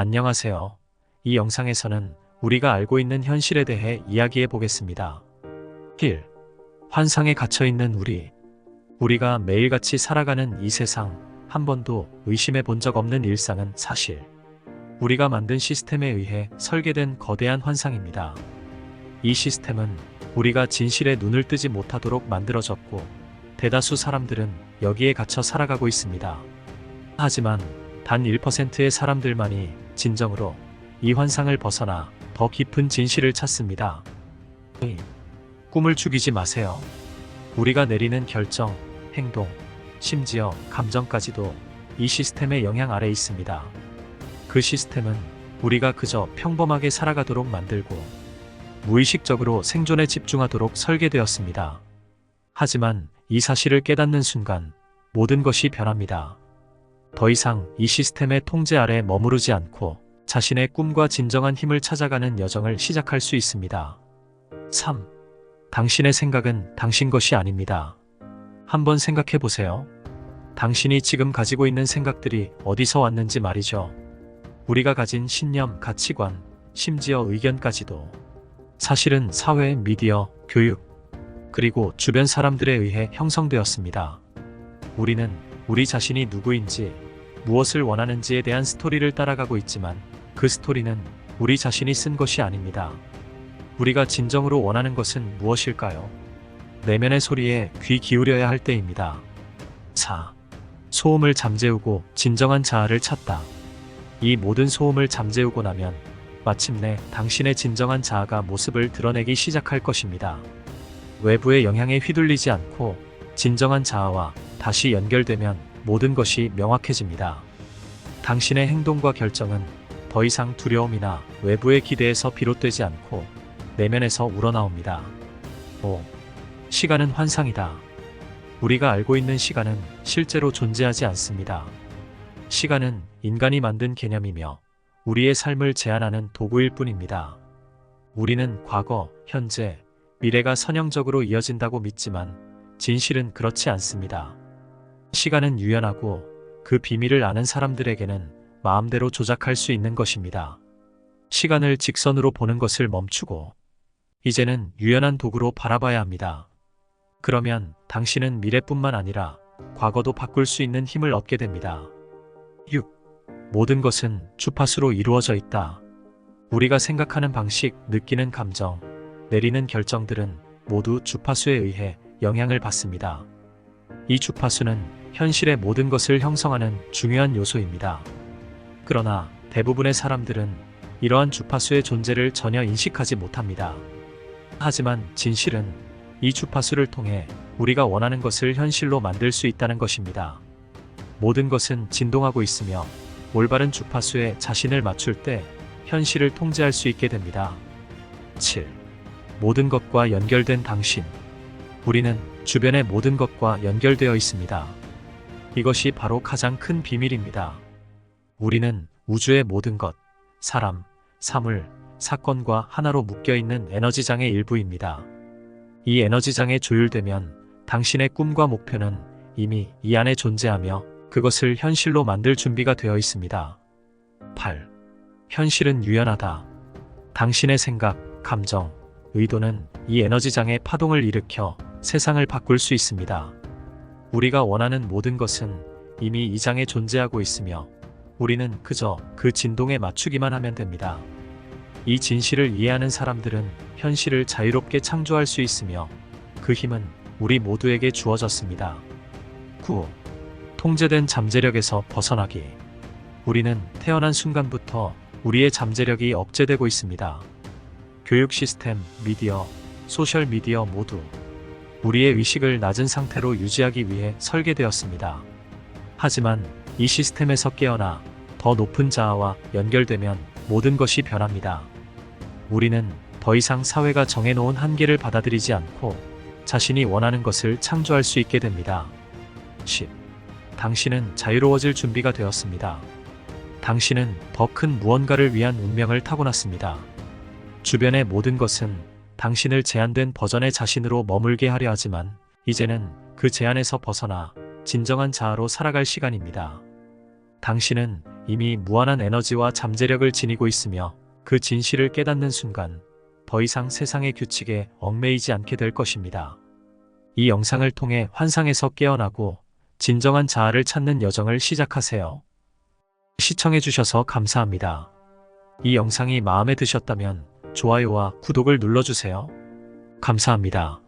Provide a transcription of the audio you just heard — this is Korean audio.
안녕하세요. 이 영상에서는 우리가 알고 있는 현실에 대해 이야기해 보겠습니다. 1. 환상에 갇혀 있는 우리. 우리가 매일같이 살아가는 이 세상, 한 번도 의심해 본 적 없는 일상은 사실. 우리가 만든 시스템에 의해 설계된 거대한 환상입니다. 이 시스템은 우리가 진실에 눈을 뜨지 못하도록 만들어졌고, 대다수 사람들은 여기에 갇혀 살아가고 있습니다. 하지만 단 1%의 사람들만이 진정으로 이 환상을 벗어나 더 깊은 진실을 찾습니다. 이, 꿈을 죽이지 마세요. 우리가 내리는 결정, 행동, 심지어 감정까지도 이 시스템의 영향 아래 있습니다. 그 시스템은 우리가 그저 평범하게 살아가도록 만들고 무의식적으로 생존에 집중하도록 설계되었습니다. 하지만 이 사실을 깨닫는 순간 모든 것이 변합니다. 더 이상 이 시스템의 통제 아래 머무르지 않고 자신의 꿈과 진정한 힘을 찾아가는 여정을 시작할 수 있습니다. 3. 당신의 생각은 당신 것이 아닙니다. 한번 생각해 보세요. 당신이 지금 가지고 있는 생각들이 어디서 왔는지 말이죠. 우리가 가진 신념, 가치관, 심지어 의견까지도 사실은 사회, 미디어, 교육, 그리고 주변 사람들에 의해 형성되었습니다. 우리는 우리 자신이 누구인지, 무엇을 원하는지에 대한 스토리를 따라가고 있지만 그 스토리는 우리 자신이 쓴 것이 아닙니다. 우리가 진정으로 원하는 것은 무엇일까요? 내면의 소리에 귀 기울여야 할 때입니다. 4. 소음을 잠재우고 진정한 자아를 찾다. 이 모든 소음을 잠재우고 나면 마침내 당신의 진정한 자아가 모습을 드러내기 시작할 것입니다. 외부의 영향에 휘둘리지 않고 진정한 자아와 다시 연결되면 모든 것이 명확해집니다. 당신의 행동과 결정은 더 이상 두려움이나 외부의 기대에서 비롯되지 않고 내면에서 우러나옵니다. 5. 시간은 환상이다. 우리가 알고 있는 시간은 실제로 존재하지 않습니다. 시간은 인간이 만든 개념이며 우리의 삶을 제한하는 도구일 뿐입니다. 우리는 과거, 현재, 미래가 선형적으로 이어진다고 믿지만 진실은 그렇지 않습니다. 시간은 유연하고 그 비밀을 아는 사람들에게는 마음대로 조작할 수 있는 것입니다. 시간을 직선으로 보는 것을 멈추고 이제는 유연한 도구로 바라봐야 합니다. 그러면 당신은 미래뿐만 아니라 과거도 바꿀 수 있는 힘을 얻게 됩니다. 6. 모든 것은 주파수로 이루어져 있다. 우리가 생각하는 방식, 느끼는 감정, 내리는 결정들은 모두 주파수에 의해 영향을 받습니다. 이 주파수는 현실의 모든 것을 형성하는 중요한 요소입니다. 그러나 대부분의 사람들은 이러한 주파수의 존재를 전혀 인식하지 못합니다. 하지만 진실은 이 주파수를 통해 우리가 원하는 것을 현실로 만들 수 있다는 것입니다. 모든 것은 진동하고 있으며 올바른 주파수에 자신을 맞출 때 현실을 통제할 수 있게 됩니다. 7. 모든 것과 연결된 당신. 우리는 주변의 모든 것과 연결되어 있습니다. 이것이 바로 가장 큰 비밀입니다. 우리는 우주의 모든 것, 사람, 사물, 사건과 하나로 묶여 있는 에너지장의 일부입니다. 이 에너지장에 조율되면 당신의 꿈과 목표는 이미 이 안에 존재하며 그것을 현실로 만들 준비가 되어 있습니다. 8. 현실은 유연하다. 당신의 생각, 감정, 의도는 이 에너지장의 파동을 일으켜 세상을 바꿀 수 있습니다. 우리가 원하는 모든 것은 이미 이 장에 존재하고 있으며 우리는 그저 그 진동에 맞추기만 하면 됩니다. 이 진실을 이해하는 사람들은 현실을 자유롭게 창조할 수 있으며 그 힘은 우리 모두에게 주어졌습니다. 9. 통제된 잠재력에서 벗어나기. 우리는 태어난 순간부터 우리의 잠재력이 억제되고 있습니다. 교육 시스템, 미디어, 소셜 미디어 모두 우리의 의식을 낮은 상태로 유지하기 위해 설계되었습니다. 하지만 이 시스템에서 깨어나 더 높은 자아와 연결되면 모든 것이 변합니다. 우리는 더 이상 사회가 정해놓은 한계를 받아들이지 않고 자신이 원하는 것을 창조할 수 있게 됩니다. 10. 당신은 자유로워질 준비가 되었습니다. 당신은 더 큰 무언가를 위한 운명을 타고났습니다. 주변의 모든 것은 당신을 제한된 버전의 자신으로 머물게 하려 하지만 이제는 그 제한에서 벗어나 진정한 자아로 살아갈 시간입니다. 당신은 이미 무한한 에너지와 잠재력을 지니고 있으며 그 진실을 깨닫는 순간 더 이상 세상의 규칙에 얽매이지 않게 될 것입니다. 이 영상을 통해 환상에서 깨어나고 진정한 자아를 찾는 여정을 시작하세요. 시청해주셔서 감사합니다. 이 영상이 마음에 드셨다면 좋아요와 구독을 눌러주세요. 감사합니다.